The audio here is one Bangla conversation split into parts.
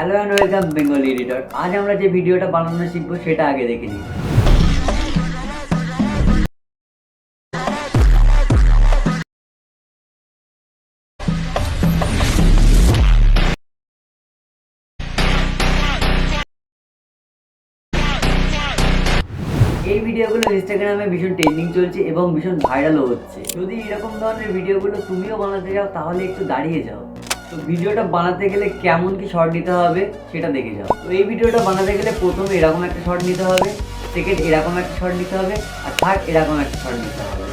Hello and welcome Bengali editor আজ আমরা যে ভিডিওটা বানানো শিখব, সেটা আগে দেখে নিই। এই ভিডিওগুলো ইনস্টাগ্রামে ভীষণ ট্রেন্ডিং চলছে এবং ভীষণ ভাইরালও হচ্ছে। যদি এরকম ধরনের ভিডিওগুলো তুমিও বানাতে চাও, তাহলে একটু দাঁড়িয়ে যাও। তো ভিডিওটা বানাতে গেলে কেমন কি শর্ট নিতে হবে সেটা দেখে যাও। তো এই ভিডিওটা বানাতে গেলে প্রথমে এরকম একটা শর্ট নিতে হবে সেকেন্ড এরকম একটা শর্ট নিতে হবে, আর থার্ড এরকম একটা শর্ট নিতে হবে।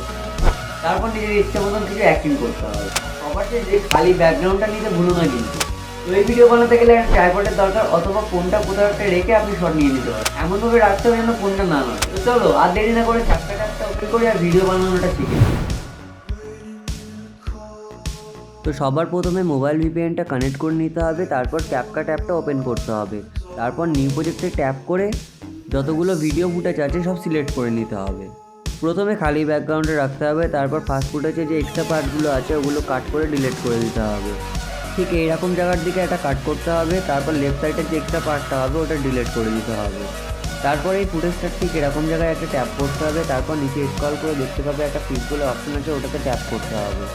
তারপর নিজের ইচ্ছে মতন কিছু অ্যাক্টিং করতে হবে। সবার যে খালি ব্যাকগ্রাউন্ডটা নিতে ভুলো না কিন্তু। তো এই ভিডিও বানাতে গেলে একটা ট্রাইপডের দরকার, অথবা ফোনটা কোথাও একটা রেখে আপনি শট নিয়ে নিতে পারেন এমনভাবে রাখতে হবে যেন ফোনটা না নয় তো চলো, আর দেরি না করে চারটা চারটা ওকে করে আর ভিডিও বানানোটা শিখে। তো সবার প্রথমে মোবাইল ভিপিএনটা কানেক্ট করে নিতে হবে, তারপর ক্যাপকাট ট্যাপটা ওপেন করতে হবে। তারপর নিউ প্রজেক্টে ট্যাপ করে যতগুলো ভিডিও ফুটেজ আছে সব সিলেক্ট করে নিতে হবে। প্রথমে খালি ব্যাকগ্রাউন্ডে রাখতে হবে, তারপর ফাস্ট ফুটেজে যে এক্সট্রা পার্টগুলো আছে ওগুলো কাট করে ডিলিট করে দিতে হবে। ঠিক এইরকম জায়গার দিকে একটা কাট করতে হবে, তারপর লেফট সাইডের যে এক্সট্রা পার্টটা হবে ওটা ডিলিট করে দিতে হবে। তারপর এই ফুটেজটা ঠিক এরকম জায়গায় একটা ট্যাপ করতে হবে, তারপর নিচে স্ক্রল করে দেখতে পাবে একটা ফিট অপশন আছে, ওটাতে ট্যাপ করতে হবে।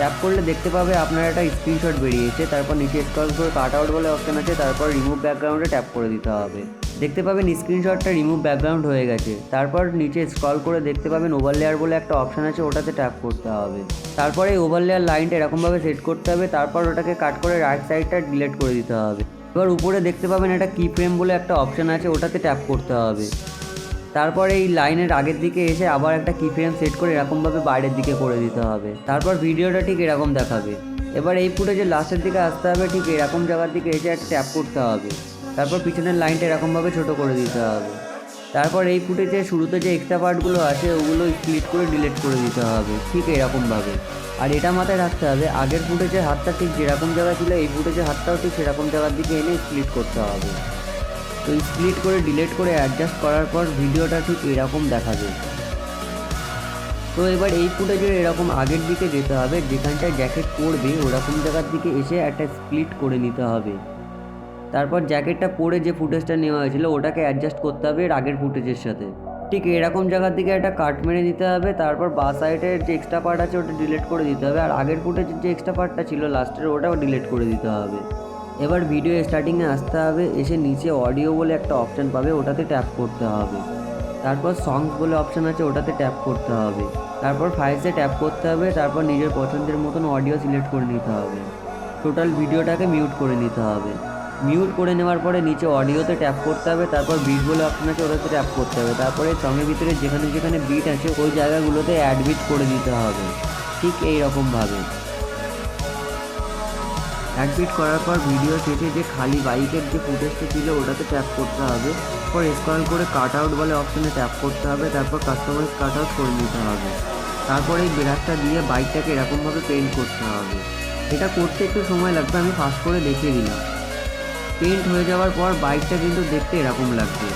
ট্যাপ করলে দেখতে পাবে আপনার একটা স্ক্রিনশট বেরিয়েছে, তারপর নিচে স্ক্রল করে কাট আউট বলে অপশন আছে, তারপর রিমুভ ব্যাকগ্রাউন্ডে ট্যাপ করে দিতে হবে। দেখতে পাবেন স্ক্রিনশটটা রিমুভ ব্যাকগ্রাউন্ড হয়ে গেছে, তারপর নিচে স্ক্রল করে দেখতে পাবেন ওভার লেয়ার বলে একটা অপশন আছে, ওটাতে ট্যাপ করতে হবে। তারপরে এই ওভার লেয়ার লাইনটা এরকমভাবে সেট করতে হবে, তারপর ওটাকে কাট করে রাইট সাইডটা ডিলিট করে দিতে হবে। এবার উপরে দেখতে পাবেন একটা কি ফ্রেম বলে একটা অপশন আছে, ওটাতে ট্যাপ করতে হবে। তারপরে এই লাইনের আগের দিকে এসে আবার একটা কি ফ্রেম সেট করে এরকমভাবে বাইরের দিকে করে দিতে হবে। তারপর ভিডিওটা ঠিক এরকম দেখাবে। এবার এই ফুটেজের লাস্টের দিকে আসতে হবে, ঠিক এরকম জায়গার দিকে এসে একটা ট্যাপ করতে হবে। তারপর পিছনের লাইনটা এরকমভাবে ছোট করে দিতে হবে। তারপর এই ফুটেজে শুরুতে যে এক্সট্রা পার্টগুলো আছে, ওগুলো স্প্লিট করে ডিলিট করে দিতে হবে, ঠিক এরকমভাবে। আর এটা মাথায় রাখতে হবে, আগের ফুটেজের হাতটা ঠিক যেরকম জায়গায় ছিল, এই ফুটেজের হাতটাও ঠিক সেরকম জায়গার দিকে এনে স্প্লিট করতে হবে। তো স্প্লিট করে ডিলিট করে অ্যাডজাস্ট করার পর ভিডিওটা ঠিক এরকম দেখাবে। তো এবার এই ফুটেজের এরকম আগের দিকে যেতে হবে, যেখানটায় জ্যাকেট পরবে, ওরকম জায়গার দিকে এসে একটা স্প্লিট করে নিতে হবে। তারপর জ্যাকেটটা পরে যে ফুটেজটা নেওয়া হয়েছিল, ওটাকে অ্যাডজাস্ট করতে হবে এর আগের ফুটেজের সাথে। ঠিক এরকম জায়গার দিকে একটা কাট মেরে নিতে হবে, তারপর বা সাইডের যে এক্সট্রা পার্ট আছে ওটা ডিলিট করে দিতে হবে, আর আগের ফুটেজের যে এক্সট্রা পার্টটা ছিল লাস্টের ওটাও ডিলিট করে দিতে হবে। এবার ভিডিও স্টার্টিংয়ে আসতে হবে, এসে নিচে অডিও বলে একটা অপশান পাবে, ওটাতে ট্যাপ করতে হবে। তারপর সংস বলে অপশান আছে, ওটাতে ট্যাপ করতে হবে। তারপর ফাইলসে ট্যাপ করতে হবে, তারপর নিজের পছন্দের মতন অডিও সিলেক্ট করে নিতে হবে। টোটাল ভিডিওটাকে মিউট করে নিতে হবে। মিউট করে নেওয়ার পরে নিচে অডিওতে ট্যাপ করতে হবে, তারপর বিট বলে অপশন আছে, ওটাতে ট্যাপ করতে হবে। তারপরে সঙ্গের ভিতরে যেখানে যেখানে বিট আছে, ওই জায়গাগুলোতে অ্যাডমিট করে দিতে হবে। ঠিক এই রকমভাবে অ্যাডমিট করার পর ভিডিও শেষে যে খালি বাইকের যে ফুটেজটা ছিল, ওটাতে ট্যাপ করতে হবে। তারপর স্ক্রল করে কাট আউট বলে অপশনে ট্যাপ করতে হবে। তারপর কাস্টমাইজ কাট আউট করে নিতে হবে। তারপর এই ব্রাশটা দিয়ে বাইকটাকে এরকমভাবে পেইন্ট করতে হবে। এটা করতে একটু সময় লাগবে, আমি ফাস্ট করে দেখিয়ে দিলাম। পেইন্ট হয়ে যাওয়ার পর বাইকটা কিন্তু দেখতে এরকম লাগবে।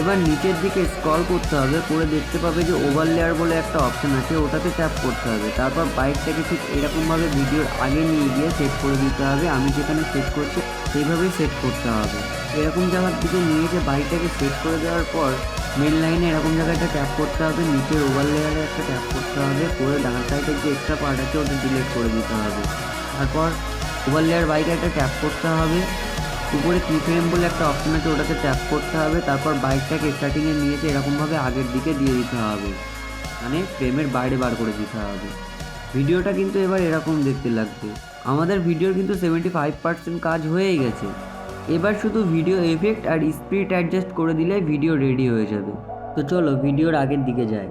এবার নিচের দিকে স্ক্রল করতে হবে, করে দেখতে পাবে যে ওভার লেয়ার বলে একটা অপশন আছে, ওটাতে ট্যাপ করতে হবে। তারপর বাইকটাকে ঠিক এরকমভাবে ভিডিওর আগে নিয়ে গিয়ে সেট করে দিতে হবে। আমি যেখানে সেট করছি, সেইভাবেই সেট করতে হবে। এরকম জায়গার দিকে নিয়ে যে বাইকটাকে সেট করে দেওয়ার পর মেন লাইনে এরকম জায়গায় একটা ট্যাপ করতে হবে, নিচের ওভার লেয়ারে একটা ট্যাপ করতে হবে, করে ডান সাইডের যে এক্সট্রা পার্ট আছে, ওটা ডিলিট করে দিতে হবে। তারপর ওভার লেয়ার বাইকে একটা ট্যাপ করতে হবে। উপরে কি ফ্রেম বলে একটা অপশন আছে ওটাতে ট্যাপ করতে হবে, তারপর বাইকটাকে স্টার্টিংয়ে নিয়েছে এরকমভাবে আগের দিকে দিয়ে দিতে হবে। মানে ফ্রেমের বাইরে বার করে দিতে হবে। ভিডিওটা কিন্তু এবার এরকম দেখতে লাগবে। আমাদের ভিডিওর কিন্তু সেভেন্টি ফাইভ পার্সেন্ট কাজ হয়েই গেছে। এবার শুধু ভিডিও এফেক্ট আর স্পিড অ্যাডজাস্ট করে দিলে ভিডিও রেডি হয়ে যাবে। তো চলো ভিডিওর আগের দিকে যাই।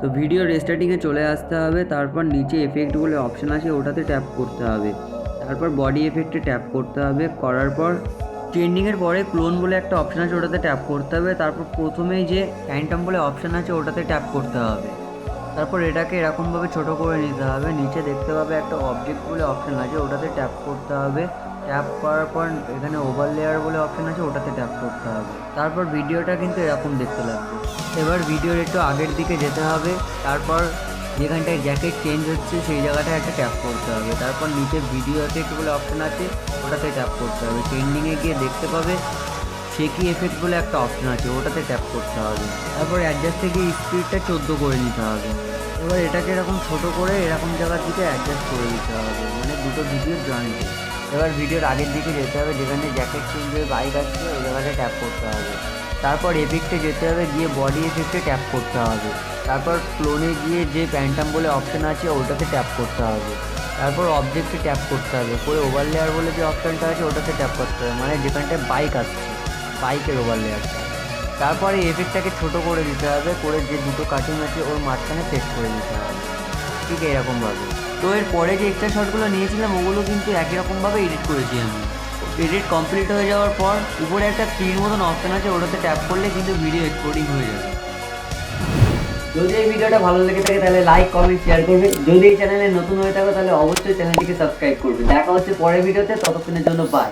তো ভিডিও রেস্টার্টিংয়ে চলে আসতে হবে, তারপর নিচে এফেক্ট বলে অপশন আছে, ওটাতে ট্যাপ করতে হবে। তারপর বডি এফেক্টে ট্যাপ করতে হবে। করার পর ট্রেন্ডিংয়ের পরে ক্লোন বলে একটা অপশান আছে, ওটাতে ট্যাপ করতে হবে। তারপর প্রথমেই যে ফ্যান্টম বলে অপশান আছে, ওটাতে ট্যাপ করতে হবে। তারপর এটাকে এরকমভাবে ছোট করে নিতে হবে। নিচে দেখতে পাবে একটা অবজেক্ট বলে অপশান আছে, ওটাতে ট্যাপ করতে হবে। ট্যাপ করার পর এখানে ওভার লেয়ার বলে অপশান আছে, ওটাতে ট্যাপ করতে হবে। তারপর ভিডিওটা কিন্তু এরকম দেখতে লাগবে। এবার ভিডিওর একটু আগের দিকে যেতে হবে। তারপর যেখানটায় জ্যাকেট চেঞ্জ হচ্ছে, সেই জায়গাটায় একটা ট্যাপ করতে হবে। তারপর নিচে ভিডিও এফেক্ট বলে অপশন আছে, ওটাতে ট্যাপ করতে হবে। ট্রেন্ডিংয়ে গিয়ে দেখতে পাবে শেকি এফেক্ট বলে একটা অপশন আছে, ওটাতে ট্যাপ করতে হবে। তারপর অ্যাডজাস্ট থেকে স্পিডটা চোদ্দ করে নিতে হবে। এবার এটাকে এরকম ছোট করে এরকম জায়গার দিকে অ্যাডজাস্ট করে দিতে হবে মানে দুটো ভিডিও জয়েন্ট এবার ভিডিওর আগের দিকে যেতে হবে, যেখানে জ্যাকেট চেঞ্জ হয়ে বাইক আসছে, ওই জায়গাটা ট্যাপ করতে হবে। তারপর এফেক্টে যেতে হবে, গিয়ে বডি এফেক্টে ট্যাপ করতে হবে। তারপর ক্লোনে গিয়ে যে প্যান্টাম বলে অপশান আছে ওটাতে ট্যাপ করতে হবে। তারপর অবজেক্টে ট্যাপ করতে হবে। করে ওভার লেয়ার বলে যে অপশানটা আছে ওটাতে ট্যাপ করতে হবে। মানে যেখানটায় বাইক আসছে বাইকের ওভার লেয়ারটা তারপরে এফেক্টটাকে ছোট করে দিতে হবে, করে যে দুটো কাটিং আছে, ওর মাঝখানে সেট করে দিতে হবে। ঠিক এরকমভাবে। তো এর পরে যে এক্সট্রা শটগুলো নিয়েছিলাম, ওগুলো কিন্তু একই রকমভাবে এডিট করেছি আমি। এডিট কমপ্লিট হয়ে যাওয়ার পর, উপরে একটা তীর মতন অপশান আছে, ওটাতে ট্যাপ করলে কিন্তু ভিডিও এক্সপোর্টিং হয়ে যাবে। যদি এই ভিডিওটা ভালো লেগে থাকে, তাহলে লাইক কমেন্ট শেয়ার করবে। যদি এই চ্যানেলে নতুন হয়ে থাকো, তাহলে অবশ্যই চ্যানেলটিকে সাবস্ক্রাইব করবে। দেখা হচ্ছে পরের ভিডিওতে, ততক্ষণের জন্য বাই